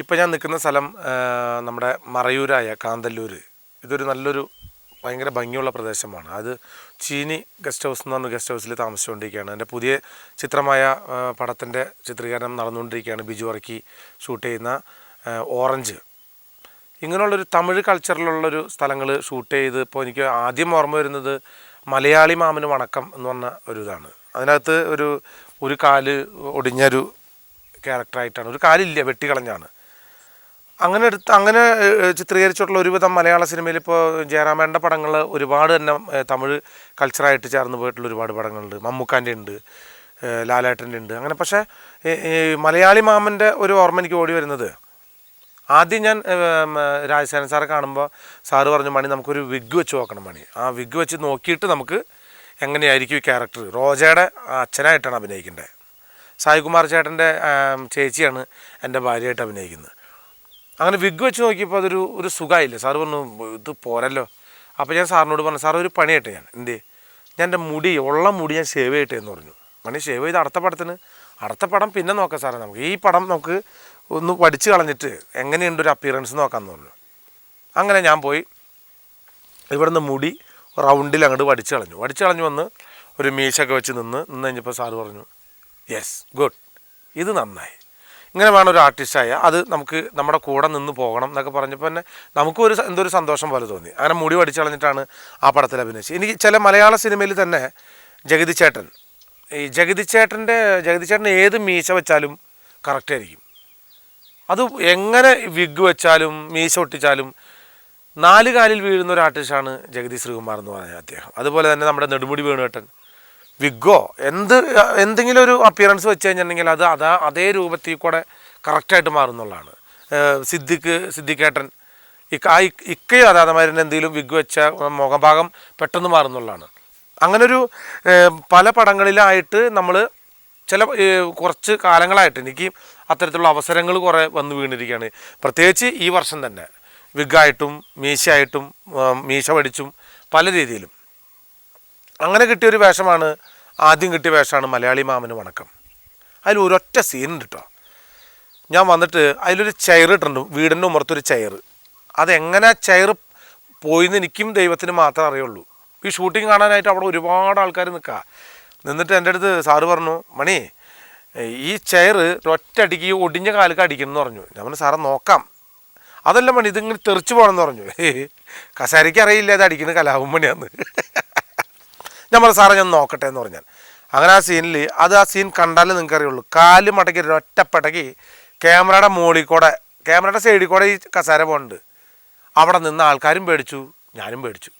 ഇപ്പം ഞാൻ നിൽക്കുന്ന സ്ഥലം നമ്മുടെ മറയൂരായ കാന്തല്ലൂർ ഇതൊരു നല്ലൊരു ഭയങ്കര ഭംഗിയുള്ള പ്രദേശമാണ്. അത് ചീനി ഗസ്റ്റ് ഹൗസ് എന്ന് പറഞ്ഞ ഗസ്റ്റ് ഹൗസിൽ താമസിച്ചുകൊണ്ടിരിക്കുകയാണ്. എന്റെ പുതിയ ചിത്രമായ പടത്തിന്റെ ചിത്രീകരണം നടന്നുകൊണ്ടിരിക്കുകയാണ് ബിജു വർക്കി ഷൂട്ട് ചെയ്യുന്ന ഓറഞ്ച്. ഇങ്ങനെയുള്ളൊരു തമിഴ് കൾച്ചറിലുള്ളൊരു സ്ഥലങ്ങൾ ഷൂട്ട് ചെയ്ത് ഇപ്പോൾ എനിക്ക് ആദ്യം ഓർമ്മ വരുന്നത് മലയാളി മാമന് വണക്കം എന്ന് പറഞ്ഞ ഒരു ഇതാണ്. അതിനകത്ത് ഒരു ഒരു കാൽ ഒടിഞ്ഞൊരു ക്യാരക്ടറായിട്ടാണ്. ഒരു കാലില്ല വെട്ടിക്കളഞ്ഞാണ്. അങ്ങനെ എടുത്ത് അങ്ങനെ ചിത്രീകരിച്ചിട്ടുള്ള ഒരുവിധം മലയാള സിനിമയിൽ ഇപ്പോൾ ജയറാമേന്റെ പടങ്ങൾ ഒരുപാട് തന്നെ തമിഴ് കൾച്ചറായിട്ട് ചേർന്ന് പോയിട്ടുള്ള ഒരുപാട് പടങ്ങളുണ്ട്. മമ്മൂക്കാന്റെ ഉണ്ട് ലാലേട്ടന്റെ ഉണ്ട്. അങ്ങനെ പക്ഷേ മലയാളി മാമന്റെ ഒരു ഓർമ്മ എനിക്ക് ഓടി വരുന്നത്. ആദ്യം ഞാൻ രാജസേനൻ സാറെ കാണുമ്പോൾ സാറ് പറഞ്ഞു മണി നമുക്കൊരു വിഗ് വെച്ച് നോക്കണം മണി. ആ വിഗ് വെച്ച് നോക്കിയിട്ട് നമുക്ക് എങ്ങനെയായിരിക്കും ഈ ക്യാരക്ടർ? റോജയുടെ അച്ഛനായിട്ടാണ് അഭിനയിക്കേണ്ടത്. സായികുമാർ ചേട്ടന്റെ ചേച്ചിയാണ് എന്റെ ഭാര്യയായിട്ട് അഭിനയിക്കുന്നത്. അങ്ങനെ വിഗ് വെച്ച് നോക്കിയപ്പോൾ അതൊരു ഒരു സുഖമായില്ല സാറ് പറഞ്ഞു ഇത് പോരല്ലോ. അപ്പോൾ ഞാൻ സാറിനോട് പറഞ്ഞു സാർ ഒരു പണിയായിട്ട് ഞാൻ. എന്തേ? ഞാൻ എന്റെ മുടി ഉള്ള മുടി ഞാൻ ഷേവ് ചെയ്യട്ടെ എന്ന് പറഞ്ഞു. മണി ഷേവ് ചെയ്ത് അടുത്ത പടത്തിന് അടുത്ത പടം പിന്നെ നോക്കാം സാറേ നമുക്ക്. ഈ പടം നമുക്ക് ഒന്ന് പഠിച്ച് കളഞ്ഞിട്ട് എങ്ങനെയുണ്ട് ഒരു അപ്പിയറൻസ് നോക്കാമെന്ന് പറഞ്ഞു. അങ്ങനെ ഞാൻ പോയി. ഇവിടുന്ന് മുടി റൗണ്ടിൽ അങ്ങോട്ട് വടിച്ച് കളഞ്ഞു. വടിച്ച് കളഞ്ഞു വന്ന് ഒരു മീശൊക്കെ വെച്ച് നിന്ന് നിന്ന് കഴിഞ്ഞപ്പോൾ സാറ് പറഞ്ഞു യെസ് ഗുഡ് ഇത് നന്നായി. ഇങ്ങനെ വേണം ഒരു ആർട്ടിസ്റ്റായ അത് നമുക്ക് നമ്മുടെ കൂടെ നിന്ന് പോകണം എന്നൊക്കെ പറഞ്ഞപ്പോൾ തന്നെ നമുക്കും ഒരു എന്തൊരു സന്തോഷം പോലെ തോന്നി. അങ്ങനെ മുടി പഠിച്ചു കളഞ്ഞിട്ടാണ് ആ പടത്തിൽ അഭിനയിച്ചത്. എനിക്ക് ചില മലയാള സിനിമയിൽ തന്നെ ജഗതി ചേട്ടൻ ഈ ജഗതി ചേട്ടന്റെ ജഗതി ചേട്ടൻ ഏത് മീശ വെച്ചാലും കറക്റ്റ് ആയിരിക്കും. അത് എങ്ങനെ വിഗ് വെച്ചാലും മീശ ഒട്ടിച്ചാലും നാല് കാലിൽ വീഴുന്ന ഒരു ആർട്ടിസ്റ്റാണ് ജഗതി ശ്രീകുമാർ എന്ന് പറഞ്ഞ അദ്ദേഹം. അതുപോലെ തന്നെ നമ്മുടെ നെടുമുടി വേണുവേട്ടൻ. വിഗോ എന്ത് എന്തെങ്കിലും ഒരു അപ്പിയറൻസ് വെച്ച് കഴിഞ്ഞിട്ടുണ്ടെങ്കിൽ അത് അതാ അതേ രൂപത്തിൽ കൂടെ കറക്റ്റായിട്ട് മാറുന്നുള്ളതാണ്. സിദ്ദിഖ് സിദ്ദിഖേട്ടൻ ഇക്ക ആ ഇക്ക- ഇക്കയും അതെ അതേമാതിരി തന്നെ എന്തെങ്കിലും വിഗ് വെച്ച മുഖഭാഗം പെട്ടെന്ന് മാറുന്നുള്ളതാണ്. അങ്ങനൊരു പല പടങ്ങളിലായിട്ട് നമ്മൾ ചില കുറച്ച് കാലങ്ങളായിട്ട് എനിക്ക് അത്തരത്തിലുള്ള അവസരങ്ങൾ കുറേ വന്നു വീണിരിക്കുകയാണ്. പ്രത്യേകിച്ച് ഈ വർഷം തന്നെ വിഗായിട്ടും മീശയായിട്ടും മീശ പഠിച്ചും പല രീതിയിലും. അങ്ങനെ കിട്ടിയൊരു വേഷമാണ് ആദ്യം കിട്ടിയ വേഷമാണ് മലയാളി മാമന് വണക്കം അതിൽ ഒരൊറ്റ സീനുണ്ട് കേട്ടോ ഞാൻ വന്നിട്ട് അതിലൊരു ചെയർ ഇട്ടിട്ടുണ്ട് വീടിന്റെ ഉമ്മറത്തൊരു ചെയർ അതെങ്ങനെ ചെയർ പോയിന്ന് എനിക്കും ദൈവത്തിന് മാത്രമേ അറിയുള്ളൂ. ഈ ഷൂട്ടിംഗ് കാണാനായിട്ട് അവിടെ ഒരുപാട് ആൾക്കാർ നിൽക്കുക നിന്നിട്ട് എന്റെ അടുത്ത് സാറ് പറഞ്ഞു മണി ഈ ചെയർ ഒറ്റയടിക്ക് ഈ ഒടിഞ്ഞ കാലൊക്കെ അടിക്കണം എന്ന് പറഞ്ഞു. ഞാൻ പറഞ്ഞു സാറെ നോക്കാം. അതല്ല മണി ഇതിങ്ങനെ തെറിച്ച് പോകണമെന്ന് പറഞ്ഞു. കസാരയ്ക്ക് അറിയില്ല ഇത് അടിക്കുന്ന കലാപം മണിയാന്ന് ഞാൻ പറഞ്ഞു സാറേ ഞാൻ നോക്കട്ടെ എന്ന് പറഞ്ഞാൽ അങ്ങനെ ആ സീനിൽ അത് ആ സീൻ കണ്ടാലേ നിങ്ങൾക്ക് അറിയുള്ളൂ കാൽ മടക്കി ഒറ്റപ്പടക്കി ക്യാമറയുടെ മുകളിൽ കൂടെ ക്യാമറയുടെ സൈഡിൽ കൂടെ ഈ കസാര പോകുന്നുണ്ട് അവിടെ നിന്ന് ആൾക്കാരും പേടിച്ചു ഞാനും പേടിച്ചു.